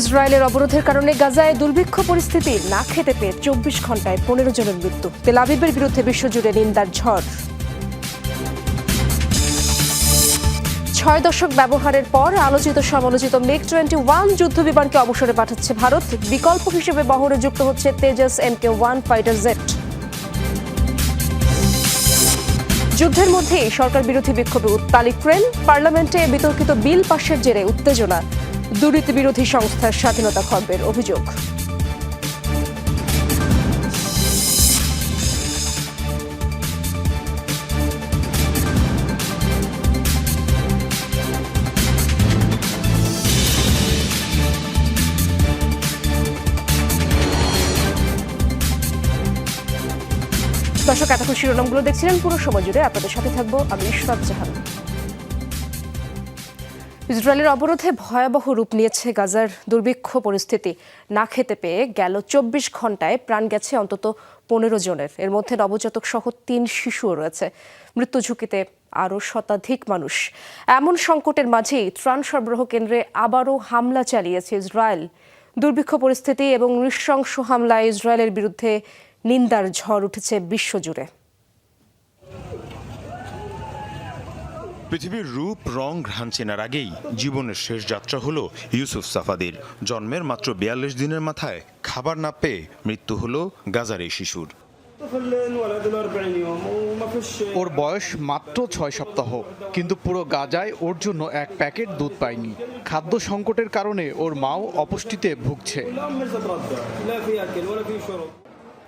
ইসরায়েলের অবরোধের কারণে গাজায় দুর্ভিক্ষ পরিস্থিতি না খেতে পেয়ে চব্বিশ ঘন্টায় পনেরো জনের মৃত্যু। তেল আবিবের বিরুদ্ধে বিশ্বজুড়ে নিন্দার ঝড়। ছয় দশক ব্যবহারের পর আলোচিত সমালোচিত মেক টোয়েন্টি ওয়ান যুদ্ধ বিমানকে অবসরে পাঠাচ্ছে ভারত। বিকল্প হিসেবে বহরে যুক্ত হচ্ছে Tejas M K one fighter jet. যুদ্ধের মধ্যেই সরকার বিরোধী বিক্ষোভে উত্তাল ইউক্রেন। পার্লামেন্টে বিতর্কিত বিল পাশের জেরে উত্তেজনা। দুর্নীতি বিরোধী সংস্থার স্বাধীনতা খর্বের অভিযোগ। দর্শক, এতক্ষণ শিরোনামগুলো দেখছিলেন পুরো সময় জুড়ে। আপনাদের সাথে থাকব আমি ইশরাত জাহান। ইসরায়েলের অবরোধে ভয়াবহ রূপ নিয়েছে গাজার দুর্ভিক্ষ পরিস্থিতি। না খেতে পেয়ে গেল চব্বিশ ঘন্টায় প্রাণ গেছে অন্তত পনেরো জনের। এর মধ্যে নবজাতক সহ তিন শিশুও রয়েছে। মৃত্যু ঝুঁকিতে আরও শতাধিক মানুষ। এমন সংকটের মাঝেই ত্রাণ সরবরাহ কেন্দ্রে আবারও হামলা চালিয়েছে ইসরায়েল। দুর্ভিক্ষ পরিস্থিতি এবং নৃশংস হামলায় ইসরায়েলের বিরুদ্ধে নিন্দার ঝড় উঠেছে বিশ্বজুড়ে। পৃথিবীর রূপ, রং ঘ্রাণ চেনার আগেই জীবনের শেষ যাত্রা হলো ইউসুফ সাফাদির। জন্মের মাত্র বিয়াল্লিশ দিনের মাথায় খাবার না পেয়ে মৃত্যু হলো গাজার এই শিশুর। ওর বয়স মাত্র ছয় সপ্তাহ, কিন্তু পুরো গাজায় ওর জন্য এক প্যাকেট দুধ পায়নি। খাদ্য সংকটের কারণে ওর মাও অপুষ্টিতে ভুগছে।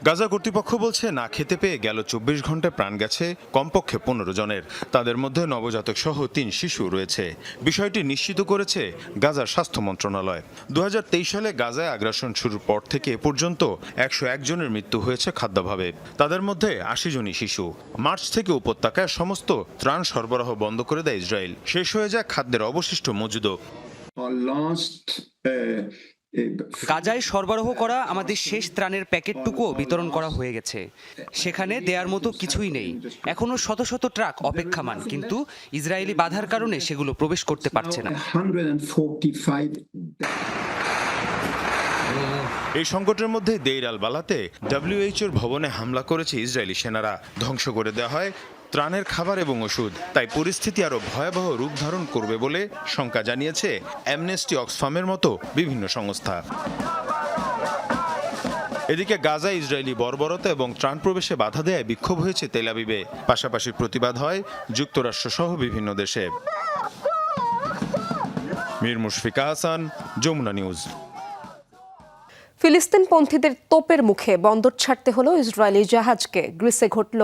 গাজা কর্তৃপক্ষ বলছে, না খেতে পেয়ে গেল চব্বিশ ঘন্টায় প্রাণ গেছে কমপক্ষে পনেরো জনের। তাদের মধ্যে নবজাতক সহ তিন শিশু রয়েছে। বিষয়টি নিশ্চিত করেছে গাজার স্বাস্থ্য মন্ত্রণালয়। দু হাজার তেইশ সালে গাজায় আগ্রাসন শুরুর পর থেকে এ পর্যন্ত একশো একজনের মৃত্যু হয়েছে খাদ্যাভাবে। তাদের মধ্যে আশি জনই শিশু। মার্চ থেকে উপত্যকায় সমস্ত ত্রাণ সরবরাহ বন্ধ করে দেয় ইসরায়েল। শেষ হয়ে যায় খাদ্যের অবশিষ্ট মজুদও। গাজায় সরবরাহ করা আমাদের শেষ ত্রাণের প্যাকেটটুকুও বিতরণ করা হয়ে গেছে। সেখানে দেয়ার মতো কিছুই নেই। এখনও শত শত ট্রাক অপেক্ষামান, কিন্তু ইসরায়েলি বাধার কারণে সেগুলো প্রবেশ করতে পারছে না। 145 এই সংকটের মধ্যে দেইর আল বালাতে ডাব্লিউএইচওর ভবনে হামলা করেছে ইসরায়েলি সেনারা। ধ্বংস করে দেওয়া হয় ত্রাণের খাবার এবং ওষুধ। তাই পরিস্থিতি আরও ভয়াবহ রূপ ধারণ করবে বলে শঙ্কা জানিয়েছে অ্যামনেস্টি অক্সফামের মতো বিভিন্ন সংস্থা। এদিকে গাজা, ইসরায়েলি বর্বরতা এবং ত্রাণ প্রবেশে বাধা দেয় বিক্ষোভ হয়েছে তেলাবিবে পাশাপাশি প্রতিবাদ হয় যুক্তরাষ্ট্র সহ বিভিন্ন দেশে। মীর মুশফিকা হাসান যমুনা নিউজ। ফিলিস্তিনপন্থীদের তোপের মুখে বন্দর ছাড়তে হলো ইসরায়েলি জাহাজকে। গ্রিসে ঘটল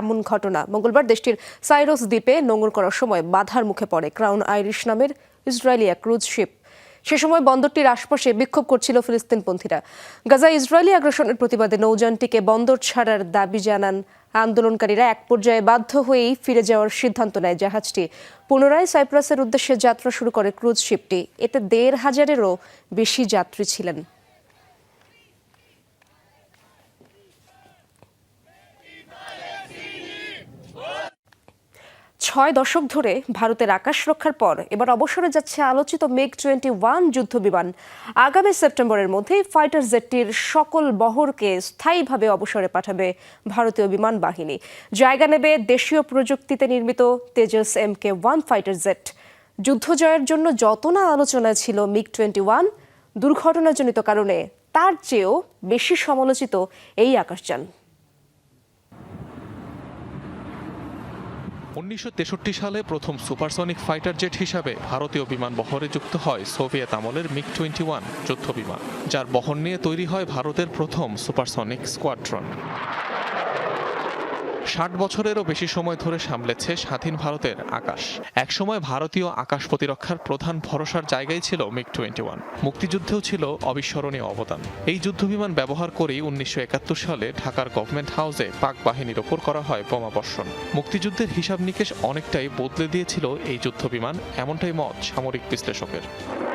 এমন ঘটনা। মঙ্গলবার দেশটির সাইরস দ্বীপে নোঙর করার সময় বাধার মুখে পড়ে ক্রাউন আইরিশ নামের ইসরায়েলি এক ক্রুজ শিপ। সে সময় বন্দরটির আশপাশে বিক্ষোভ করছিল ফিলিস্তিনপন্থীরা। গাজা ইসরায়েলি আগ্রাসনের প্রতিবাদে নৌযানটিকে বন্দর ছাড়ার দাবি জানান আন্দোলনকারীরা। এক পর্যায়ে বাধ্য হয়েই ফিরে যাওয়ার সিদ্ধান্ত নেয় জাহাজটি। পুনরায় সাইপ্রাসের উদ্দেশ্যে যাত্রা শুরু করে ক্রুজ শিপটি। এতে দেড় হাজারেরও বেশি যাত্রী ছিলেন। ছয় দশক ধরে ভারতের আকাশ রক্ষার পর এবার অবসরে যাচ্ছে আলোচিত মেগ টোয়েন্টি ওয়ান যুদ্ধ বিমান আগামী সেপ্টেম্বরের মধ্যেই ফাইটার জেটটির সকল বহরকে স্থায়ীভাবে অবসরে পাঠাবে ভারতীয় বিমান বাহিনী। জায়গা নেবে দেশীয় প্রযুক্তিতে নির্মিত Tejas M K one fighter jet. যুদ্ধ জয়ের জন্য যত না আলোচনা ছিল মিগ টোয়েন্টি ওয়ান, দুর্ঘটনাজনিত কারণে তার চেয়েও বেশি সমালোচিত এই আকাশযান। উনিশশো তেষট্টি সালে প্রথম সুপারসনিক ফাইটার জেট হিসাবে ভারতীয় বিমান বহরে যুক্ত হয় সোভিয়েত আমলের মিগ টোয়েন্টি ওয়ান যুদ্ধ বিমান যার বহন নিয়ে তৈরি হয় ভারতের প্রথম সুপারসনিক স্কোয়াড্রন। ষাট বছরেরও বেশি সময় ধরে সামলেছে স্বাধীন ভারতের আকাশ। একসময় ভারতীয় আকাশ প্রতিরক্ষার প্রধান ভরসার জায়গায় ছিল মিগ টোয়েন্টি ওয়ান। মুক্তিযুদ্ধেও ছিল অবিস্মরণীয় অবদান। এই যুদ্ধবিমান ব্যবহার করেই উনিশশো একাত্তর সালে ঢাকার গভর্নমেন্ট হাউসে পাক বাহিনীর ওপর করা হয় বোমাবর্ষণ মুক্তিযুদ্ধের হিসাব নিকেশ অনেকটাই বদলে দিয়েছিল এই যুদ্ধবিমান, এমনটাই মত সামরিক বিশ্লেষকের।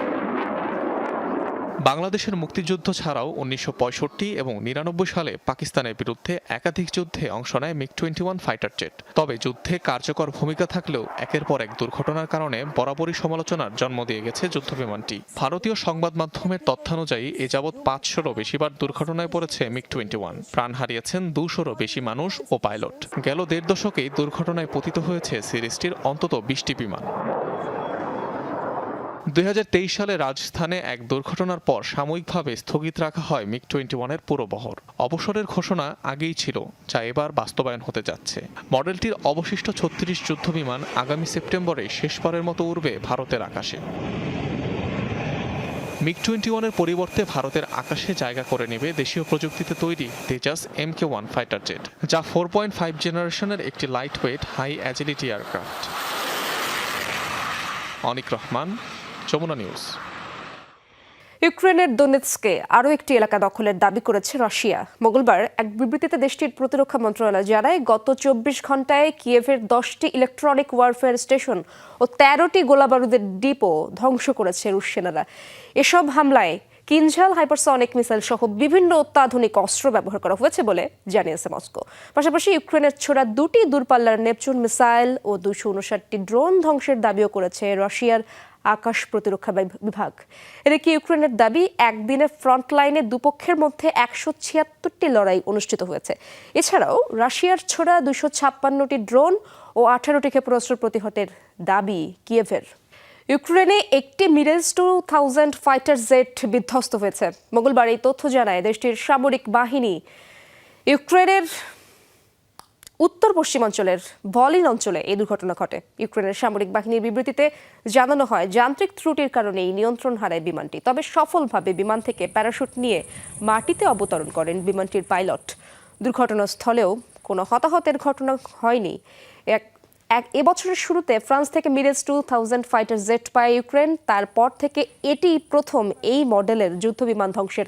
বাংলাদেশের মুক্তিযুদ্ধ ছাড়াও উনিশশো পঁয়ষট্টি এবং নিরানব্বই সালে পাকিস্তানের বিরুদ্ধে একাধিক যুদ্ধে অংশ নেয় MiG twenty one fighter jet. তবে যুদ্ধে কার্যকর ভূমিকা থাকলেও একের পর এক দুর্ঘটনার কারণে বরাবরই সমালোচনার জন্ম দিয়ে গেছে যুদ্ধবিমানটি। ভারতীয় সংবাদ মাধ্যমের তথ্যানুযায়ী এ যাবৎ পাঁচশোরও বেশিবার দুর্ঘটনায় পড়েছে মিগ টোয়েন্টি ওয়ান প্রাণ হারিয়েছেন দুশোরও বেশি মানুষ ও পাইলট। গেল দেড় দশকেই দুর্ঘটনায় পতিত হয়েছে সিরিজটির অন্তত বিশটি বিমান। দুই হাজার তেইশ সালে রাজস্থানে এক দুর্ঘটনার পর সাময়িকভাবে স্থগিত রাখা হয় মিগ টোয়েন্টি ওয়ানের পুরো বহর অবসরের ঘোষণা আগেই ছিল, যা এবার বাস্তবায়ন হতে যাচ্ছে। মডেলটির অবশিষ্ট ছত্রিশ যুদ্ধবিমান আগামী সেপ্টেম্বরে শেষবারের মতো উড়বে ভারতের আকাশে। মিগ টোয়েন্টি ওয়ানের পরিবর্তে ভারতের আকাশে জায়গা করে নেবে দেশীয় প্রযুক্তিতে তৈরি Tejas M K one fighter jet, যা ফোর পয়েন্ট ফাইভ জেনারেশনের একটি light weight high agility aircraft Anik Rahman Jamuna news. ইউক্রেনের দোনেৎসকে আরও একটি এলাকা দখলের দাবি করেছে রাশিয়া। মঙ্গলবার এক বিবৃতিতে দেশটির প্রতিরক্ষা মন্ত্রণালয় জানায়, গত চব্বিশ ঘন্টায় কিয়েভের দশটি ইলেকট্রনিক ওয়ারফেয়ার স্টেশন ও তেরোটি গোলাবারুদের ডিপো ধ্বংস করেছে রুশ সেনারা। এসব হামলায় কিনঝাল, হাইপারসনিক মিসাইল সহ বিভিন্ন অত্যাধুনিক অস্ত্র ব্যবহার করা হয়েছে বলে জানিয়েছে মস্কো। পাশাপাশি ইউক্রেনের ছোড়া দুটি দূরপাল্লার নেপচুন মিসাইল ও দুশো উনষাটটি ড্রোন ধ্বংসের দাবিও করেছে রাশিয়ার আকাশ প্রতিরক্ষা বিভাগ। এদিকে ইউক্রেনের দাবি, একদিনে ফ্রন্টলাইনে দুপক্ষের মধ্যে একশো ছিয়াত্তরটি লড়াই অনুষ্ঠিত হয়েছে। এছাড়াও রাশিয়ার ছোড়া দুশো ছাপ্পান্নটি ড্রোন ও আঠারোটি ক্ষেপণাস্ত্র প্রতিহতের দাবি কিয়েভের। ইউক্রেনে একটি Mirage two thousand fighter jet বিধ্বস্ত হয়েছে। মঙ্গলবার এই তথ্য জানায় দেশটির সামরিক বাহিনী। ইউক্রেনের উত্তর পশ্চিমাঞ্চলের ভলিন অঞ্চলে এই দুর্ঘটনা ঘটে। ইউক্রেনের সামরিক বাহিনীর বিবৃতিতে জানানো হয়, যান্ত্রিক ত্রুটির কারণে এই নিয়ন্ত্রণ হারায় বিমানটি, তবে সফলভাবে বিমান থেকে প্যারাশুট নিয়ে মাটিতে অবতরণ করেন বিমানটির পাইলট। দুর্ঘটনাস্থলেও কোনো হতাহতের ঘটনা হয়নি। এক এক এবছরের শুরুতে ফ্রান্স থেকে Mirage two thousand fighter jet পায় ইউক্রেন, তারপর থেকে এটি প্রথম এই মডেলের যুদ্ধবিমান ধ্বংসের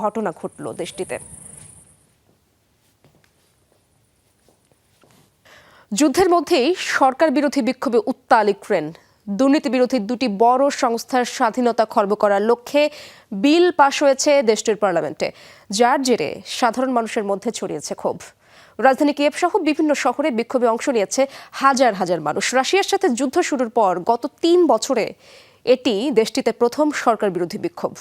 ঘটনা ঘটল দেশটিতে। যুদ্ধের মধ্যেই সরকার বিরোধী বিক্ষোভে উত্তাল ইউক্রেন। দুর্নীতি বিরোধী দুটি বড় সংস্থার স্বাধীনতা খর্ব করার লক্ষ্যে বিল পাশ হয়েছে দেশটির পার্লামেন্টে, যার জেরে সাধারণ মানুষের মধ্যে ছড়িয়েছে ক্ষোভ। রাজধানী কিয়েভ সহ বিভিন্ন শহরে বিক্ষোভে অংশ নিয়েছে হাজার হাজার মানুষ। রাশিয়ার সাথে যুদ্ধ শুরুর পর গত তিন বছরে এটি দেশটিতে প্রথম সরকার বিরোধী বিক্ষোভ।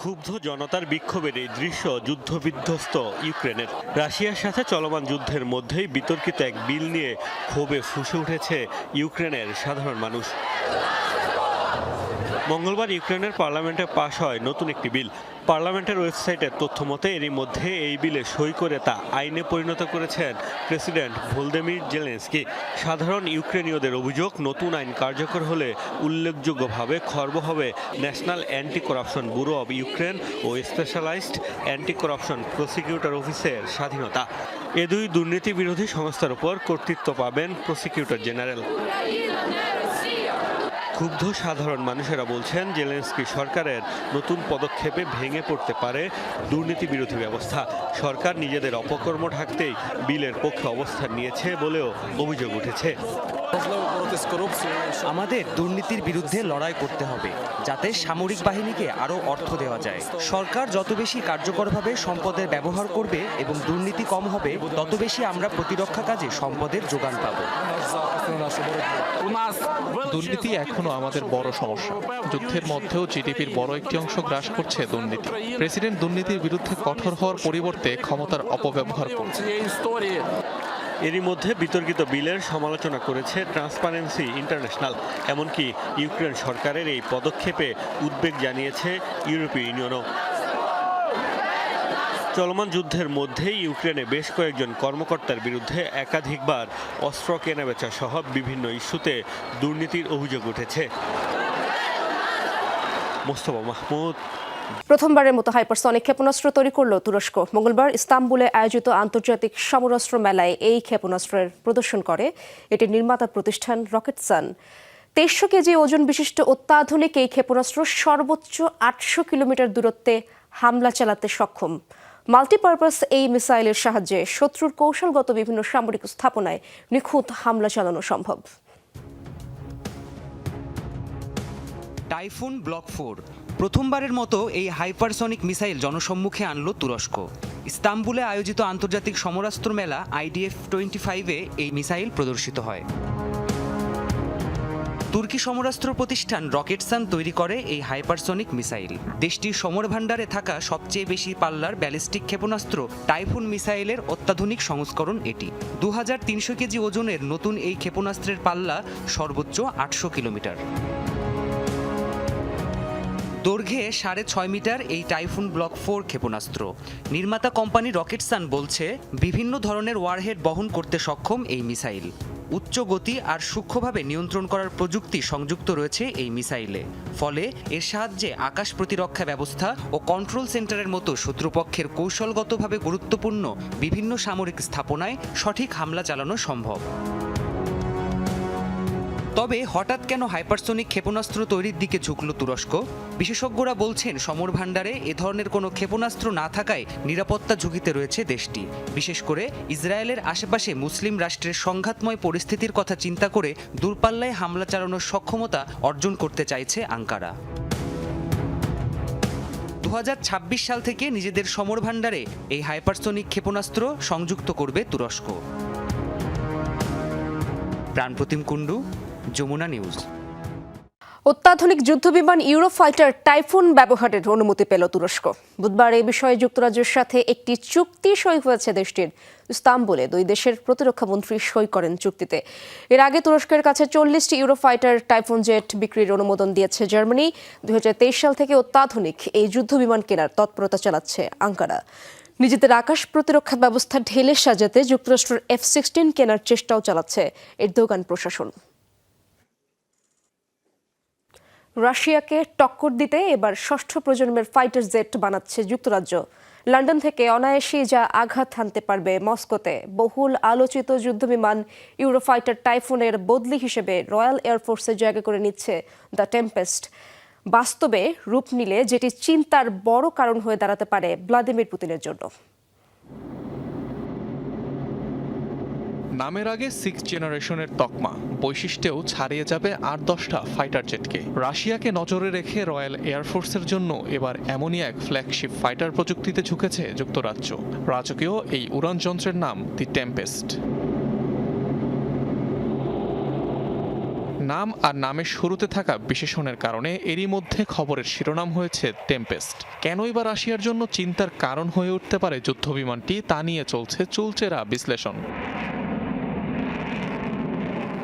ক্ষুব্ধ জনতার বিক্ষোভের এই দৃশ্য যুদ্ধবিধ্বস্ত ইউক্রেনের। রাশিয়ার সাথে চলমান যুদ্ধের মধ্যেই বিতর্কিত এক বিল নিয়ে ক্ষোভে ফুসে উঠেছে ইউক্রেনের সাধারণ মানুষ। মঙ্গলবার ইউক্রেনের পার্লামেন্টে পাশ হয় নতুন একটি বিল। পার্লামেন্টের ওয়েবসাইটের তথ্য মতে, এরই মধ্যে এই বিলে সই করে তা আইনে পরিণত করেছেন প্রেসিডেন্ট ভোলদেমির জেলেন্সকি। সাধারণ ইউক্রেনীয়দের অভিযোগ, নতুন আইন কার্যকর হলে উল্লেখযোগ্যভাবে খর্ব হবে National Anti Corruption Bureau of Ukraine O specialised anti corruption prosecutor অফিসের স্বাধীনতা। এ দুই দুর্নীতি বিরোধী সংস্থার উপর কর্তৃত্ব পাবেন প্রসিকিউটর জেনারেল। ক্ষুব্ধ সাধারণ মানুষেরা বলছেন জেলেন্সকি সরকারের নতুন পদক্ষেপে ভেঙে পড়তে পারে দুর্নীতি বিরোধী ব্যবস্থা। সরকার নিজেদের অপকর্ম ঢাকতেই বিলের পক্ষে অবস্থান নিয়েছে বলেও অভিযোগ উঠেছে। আমাদের দুর্নীতির বিরুদ্ধে লড়াই করতে হবে যাতে সামরিক বাহিনীকে আরও অর্থ দেওয়া যায়। সরকার যত বেশি কার্যকরভাবে সম্পদের ব্যবহার করবে এবং দুর্নীতি কম হবে তত বেশি আমরা প্রতিরক্ষা কাজে সম্পদের যোগান পাবো। দুর্নীতি এখনও আমাদের বড় সমস্যা। যুদ্ধের মধ্যেও জিডিপির বড় একটি অংশ গ্রাস করছে দুর্নীতি। প্রেসিডেন্ট দুর্নীতির বিরুদ্ধে কঠোর হওয়ার পরিবর্তে ক্ষমতার অপব্যবহার করছে এরই মধ্যে বিতর্কিত বিলের সমালোচনা করেছে ট্রান্সপারেন্সি ইন্টারন্যাশনাল এমনকি ইউক্রেন সরকারের এই পদক্ষেপে উদ্বেগ জানিয়েছে ইউরোপীয় ইউনিয়নও চলমান যুদ্ধের মধ্যেই ইউক্রেনে বেশ কয়েকজন কর্মকর্তার বিরুদ্ধে একাধিকবার অস্ত্র কেনাবেচা সহ বিভিন্ন ইস্যুতে দুর্নীতির অভিযোগ উঠেছে। মোস্তফা মাহমুদ। প্রথমবারের মতো হাইপারসনিক ক্ষেপণাস্ত্র তৈরি করল তুরস্ক। মঙ্গলবার ইস্তাম্বুলে আয়োজিত আন্তর্জাতিক সমরাস্ত্র মেলায় এই ক্ষেপণাস্ত্রের প্রদর্শন করে এটির নির্মাতা প্রতিষ্ঠান রকেটসান তেইশশো কেজি ওজন বিশিষ্ট অত্যাধুনিক এই ক্ষেপণাস্ত্র সর্বোচ্চ আটশো কিলোমিটার দূরত্বে হামলা চালাতে সক্ষম। মাল্টিপারপাস এই মিসাইলের সাহায্যে শত্রুর কৌশলগত বিভিন্ন সামরিক স্থাপনায় নিখুঁত হামলা চালানো সম্ভব। টাইফুন ব্লক ফোর, প্রথমবারের মতো এই হাইপারসনিক মিসাইল জনসম্মুখে আনল তুরস্ক। ইস্তাম্বুলে আয়োজিত আন্তর্জাতিক সমরাস্ত্র মেলা আইডিএফ টোয়েন্টি ফাইভে এই মিসাইল প্রদর্শিত হয়। তুর্কি সমরাস্ত্র প্রতিষ্ঠান রকেটসান তৈরি করে এই হাইপারসনিক মিসাইল। দেশটির সমর ভাণ্ডারে থাকা সবচেয়ে বেশি পাল্লার ব্যালিস্টিক ক্ষেপণাস্ত্র টাইফুন মিসাইলের অত্যাধুনিক সংস্করণ এটি। দু হাজার তিনশো কেজি ওজনের নতুন এই ক্ষেপণাস্ত্রের পাল্লা সর্বোচ্চ আটশো কিলোমিটার। দৈর্ঘ্যে সাড়ে ছয় মিটার এই টাইফুন ব্লক ফোর ক্ষেপণাস্ত্র। নির্মাতা কোম্পানি রকেটসান বলছে, বিভিন্ন ধরনের ওয়ারহেড বহন করতে সক্ষম এই মিসাইল। উচ্চ গতি আর সূক্ষ্মভাবে নিয়ন্ত্রণ করার প্রযুক্তি সংযুক্ত রয়েছে এই মিসাইলে। ফলে এর সাহায্যে আকাশ প্রতিরক্ষা ব্যবস্থা ও কন্ট্রোল সেন্টারের মতো শত্রুপক্ষের কৌশলগতভাবে গুরুত্বপূর্ণ বিভিন্ন সামরিক স্থাপনায় সঠিক হামলা চালানো সম্ভব। তবে হঠাৎ কেন হাইপারসোনিক ক্ষেপণাস্ত্র তৈরির দিকে ঝুঁকল তুরস্ক? বিশেষজ্ঞরা বলছেন, সমর ভাণ্ডারে এ ধরনের কোনো ক্ষেপণাস্ত্র না থাকায় নিরাপত্তা ঝুঁকিতে রয়েছে দেশটি। বিশেষ করে ইসরায়েলের আশেপাশে মুসলিম রাষ্ট্রের সংঘাতময় পরিস্থিতির কথা চিন্তা করে দূরপাল্লায় হামলা চালানোর সক্ষমতা অর্জন করতে চাইছে আঙ্কারা। দু হাজার ছাব্বিশ সাল থেকে নিজেদের সমর ভাণ্ডারে এই হাইপারসোনিক ক্ষেপণাস্ত্র সংযুক্ত করবে তুরস্ক। প্রাণপ্রতিম কুণ্ডু যমুনা নিউজ। অত্যাধুনিক যুদ্ধবিমান ইউরোফাইটার টাইফুন ব্যবহারের অনুমতি পেল তুরস্ক। বুধবার এই বিষয়ে যুক্তরাজ্যের সাথে একটি চুক্তি সই হয়েছে দেশটির। ইস্তাম্বুলে দুই দেশের প্রতিরক্ষা মন্ত্রী সই করেন চুক্তিতে। এর আগে তুরস্কের কাছে চল্লিশটি ইউরোফাইটার টাইফুন জেট বিক্রির অনুমোদন দিয়েছে জার্মানি। দুই হাজার তেইশ সাল থেকে অত্যাধুনিক এই যুদ্ধবিমান কেনার তৎপরতা চালাচ্ছে আঙ্কারা। নিজেদের আকাশ প্রতিরক্ষা ব্যবস্থা ঢেলে সাজাতে যুক্তরাষ্ট্রের এফ সিক্সটিন কেনার চেষ্টাও চালাচ্ছে এর দোকান প্রশাসন। রাশিয়াকে টক্কর দিতে এবার ষষ্ঠ প্রজন্মের ফাইটার জেট বানাচ্ছে যুক্তরাজ্য। লন্ডন থেকে অনায়াসেই যা আঘাত হানতে পারবে মস্কোতে, বহুল আলোচিত যুদ্ধবিমান ইউরোফাইটার টাইফুনের বদলি হিসেবে রয়্যাল এয়ারফোর্সে জায়গা করে নিচ্ছে দ্য টেম্পেস্ট। বাস্তবে রূপ নিলে যেটি চিন্তার বড় কারণ হয়ে দাঁড়াতে পারে ভ্লাদিমির পুতিনের জন্য। নামের আগে সিক্স জেনারেশনের তকমা। বৈশিষ্ট্যেও ছাড়িয়ে যাবে আট দশটা ফাইটার জেটকে রাশিয়াকে নজরে রেখে রয়্যাল এয়ারফোর্সের জন্য এবার এমনই এক ফ্ল্যাগশিপ ফাইটার প্রযুক্তিতে ঝুঁকেছে যুক্তরাজ্য। রাজকীয় এই উড়ান যন্ত্রের নাম দি টেম্পেস্ট নাম আর নামের শুরুতে থাকা বিশেষণের কারণে এরই মধ্যে খবরের শিরোনাম হয়েছে টেম্পেস্ট কেনই বা রাশিয়ার জন্য চিন্তার কারণ হয়ে উঠতে পারে যুদ্ধবিমানটি তা নিয়ে চলছে চুলচেরা বিশ্লেষণ।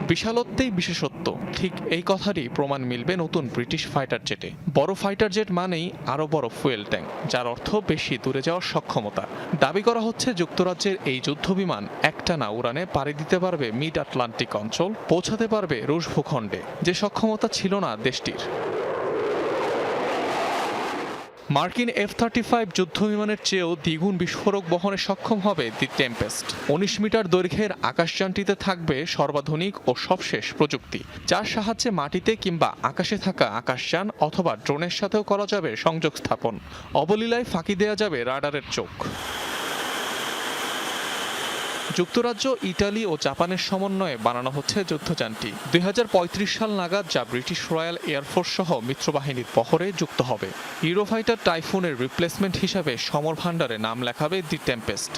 বিশালত্বেই বিশেষত্ব। ঠিক এই কথারই প্রমাণ মিলবে নতুন ব্রিটিশ ফাইটার জেটে। বড় ফাইটার জেট মানেই আরও বড় ফুয়েল ট্যাঙ্ক, যার অর্থ বেশি দূরে যাওয়ার সক্ষমতা। দাবি করা হচ্ছে যুক্তরাজ্যের এই যুদ্ধবিমান একটানা উড়ানে পাড়ি দিতে পারবে মিড আটলান্টিক অঞ্চল, পৌঁছাতে পারবে রুশ ভূখণ্ডে। যে সক্ষমতা ছিল না দেশটির। মার্কিন এফ থার্টি ফাইভ যুদ্ধ বিমানের চেয়েও দ্বিগুণ বিস্ফোরক বহনে সক্ষম হবে দি টেম্পেস্ট। উনিশ মিটার দৈর্ঘ্যের আকাশযানটিতে থাকবে সর্বাধুনিক ও সবশেষ প্রযুক্তি, যার সাহায্যে মাটিতে কিংবা আকাশে থাকা আকাশযান অথবা ড্রোনের সাথেও করা যাবে সংযোগ স্থাপন। অবলীলায় ফাঁকি দেয়া যাবে রাডারের চোখ। যুক্তরাজ্য, ইটালি ও জাপানের সমন্বয়ে বানানো হচ্ছে যুদ্ধযানটি। দুই হাজার পঁয়ত্রিশ সাল নাগাদ যা ব্রিটিশ রয়্যাল এয়ারফোর্স সহ মিত্রবাহিনীর পহরে যুক্ত হবে। ইউরোফাইটার টাইফুনের রিপ্লেসমেন্ট হিসাবে সমর ভাণ্ডারে নাম লেখাবে the Tempest.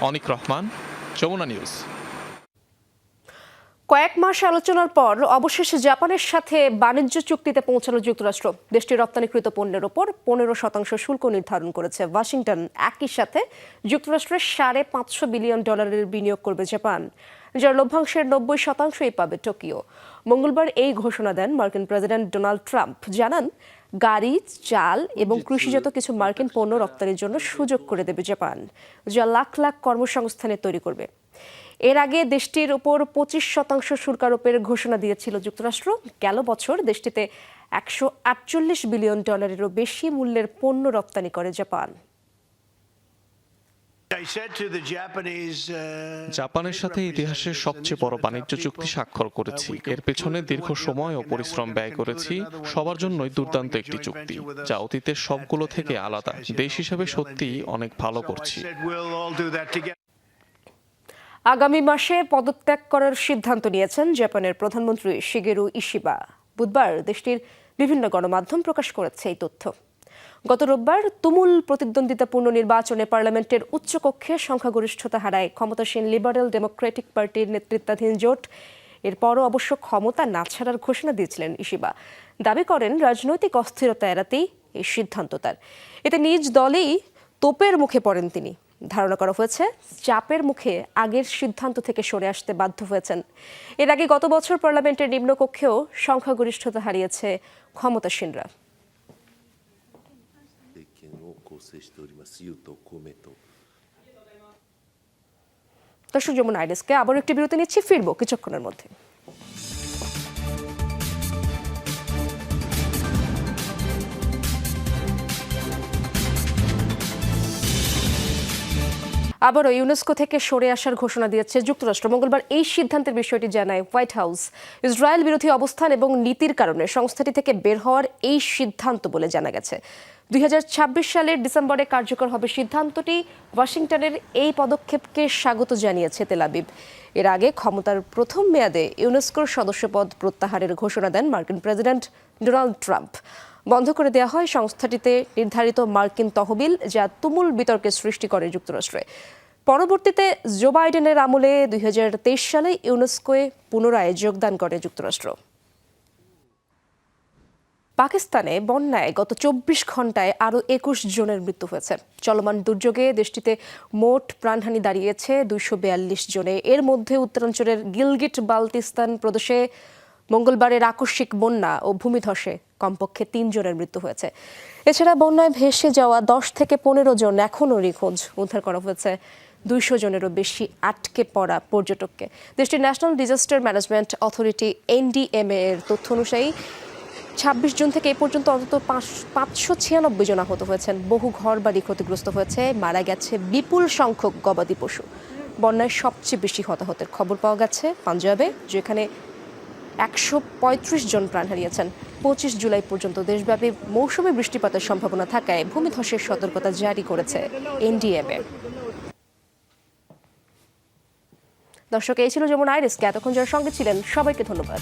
Anik Rahman, Jamuna news. কয়েক মাস আলোচনার পর অবশেষে জাপানের সাথে বাণিজ্য চুক্তিতে পৌঁছালো যুক্তরাষ্ট্র। দেশটির রপ্তানিকৃত পণ্যের ওপর পনেরো শতাংশ শুল্ক নির্ধারণ করেছে। ওয়াশিংটন একই সাথে যুক্তরাষ্ট্রের সাড়ে পাঁচশো বিলিয়ন ডলারের বিনিয়োগ করবে জাপান যার লভ্যাংশের নব্বই শতাংশই পাবে টোকিও। মঙ্গলবার এই ঘোষণা দেন মার্কিন প্রেসিডেন্ট ডোনাল্ড ট্রাম্প। জানান গাড়ি চাল এবং কৃষিজাত কিছু মার্কিন পণ্য রপ্তানির জন্য সুযোগ করে দেবে জাপান যা লাখ লাখ কর্মসংস্থানের তৈরি করবে। এর আগে দেশটির উপর পঁচিশ শতাংশ শুল্কারোপের ঘোষণা দিয়েছিল যুক্তরাষ্ট্র। গেল বছর দেশটিতে একশো আটচল্লিশ বিলিয়ন ডলারেরও বেশি মূল্যের পণ্য রপ্তানি করে জাপান। জাপানের সাথে ইতিহাসের সবচেয়ে বড় বাণিজ্য চুক্তি স্বাক্ষর করেছি। এর পেছনে দীর্ঘ সময় ও পরিশ্রম ব্যয় করেছি। সবার জন্যই দুর্দান্ত একটি চুক্তি যা অতীতের সবগুলো থেকে আলাদা। দেশ হিসেবে সত্যিই অনেক ভালো করছি। আগামী মাসে পদত্যাগ করার সিদ্ধান্ত নিয়েছেন জাপানের প্রধানমন্ত্রী শিগেরু ইশিবা। বুধবার দেশটির বিভিন্ন গণমাধ্যম প্রকাশ করেছে এই তথ্য। গত রোববার তুমুল প্রতিদ্বন্দ্বিতাপূর্ণ নির্বাচনে পার্লামেন্টের উচ্চকক্ষে সংখ্যাগরিষ্ঠতা হারায় ক্ষমতাসীন লিবারেল ডেমোক্রেটিক পার্টির নেতৃত্বাধীন জোট। এরপরও অবশ্য ক্ষমতা না ছাড়ার ঘোষণা দিয়েছিলেন ইশিবা। দাবি করেন, রাজনৈতিক অস্থিরতা এড়াতেই এই সিদ্ধান্ত তার। এতে নিজ দলেই তোপের মুখে পড়েন তিনি। ধারণা করা হয়েছে, চাপের মুখে আগের সিদ্ধান্ত থেকে সরে আসতে বাধ্য হয়েছেন। এর আগে গত বছর পার্লামেন্টের নিম্নকক্ষেও সংখ্যাগরিষ্ঠতা হারিয়েছে ক্ষমতাসীনরা। দর্শক, যেমন আইডেসকে আবার একটি বিরতি নিচ্ছি, ফিরবো কিছুক্ষণের মধ্যে। আবারও ইউনেস্কো থেকে সরে আসার ঘোষণা দিয়েছে যুক্তরাষ্ট্র। মঙ্গলবার এই সিদ্ধান্তের বিষয়টি জানায় হোয়াইট হাউস। ইসরায়েল বিরোধী অবস্থান এবং নীতির কারণে সংস্থাটি থেকে বের হওয়ার এই সিদ্ধান্ত বলে জানা গেছে। দুই হাজার ছাব্বিশ সালের ডিসেম্বরে কার্যকর হবে সিদ্ধান্তটি। ওয়াশিংটনের এই পদক্ষেপকে স্বাগত জানিয়েছে তেলাবিব এর আগে ক্ষমতার প্রথম মেয়াদে ইউনেস্কোর সদস্যপদ প্রত্যাহারের ঘোষণা দেন মার্কিন প্রেসিডেন্ট ডোনাল্ড ট্রাম্প। বন্ধ করে দেওয়া হয় সংস্থাটিতে নির্ধারিত মার্কিন তহবিল যা তুমুল বিতর্কের সৃষ্টি করে যুক্তরাষ্ট্রে। পরবর্তীতে জো বাইডেনের আমলে দুই সালে ইউনেস্কোয় পুনরায় যোগদান করে যুক্তরাষ্ট্র। পাকিস্তানে বন্যায় গত চব্বিশ ঘন্টায় আরও একুশ জনের মৃত্যু হয়েছে। চলমান দুর্যোগে দেশটিতে মোট প্রাণহানি দাঁড়িয়েছে দুইশো বিয়াল্লিশ জনে। এর মধ্যে উত্তরাঞ্চলের গিলগিট, বালতিস্তান প্রদেশে মঙ্গলবারের আকস্মিক বন্যা ও ভূমিধসে কমপক্ষে তিন জনের মৃত্যু হয়েছে। এছাড়া বন্যায় ভেসে যাওয়া দশ থেকে পনেরো জন এখনও নিখোঁজ উদ্ধার করা হয়েছে। দুইশো জনেরও বেশি আটকে পড়া পর্যটককে। দেশটির national disaster management authority NDMA এর তথ্য অনুযায়ী ছাব্বিশ জুন থেকে এ পর্যন্ত অন্তত পাঁচশো ছিয়ানব্বই জন আহত হয়েছেন। বহু ঘর বাড়ি ক্ষতিগ্রস্ত হয়েছে, মারা গেছে বিপুল সংখ্যক গবাদি পশু। বন্যায় সবচেয়ে বেশি হতাহতের খবর পাওয়া গেছে পাঞ্জাবে, যেখানে একশো পঁয়ত্রিশ জন প্রাণ হারিয়েছেন। পঁচিশ জুলাই পর্যন্ত দেশব্যাপী মৌসুমি বৃষ্টিপাতের সম্ভাবনা থাকায় ভূমিধসের সতর্কতা জারি করেছে এনডিএমএ দর্শক, এই ছিল যেমন আইরিসকে এতক্ষণ যারা সঙ্গে ছিলেন, সবাইকে ধন্যবাদ।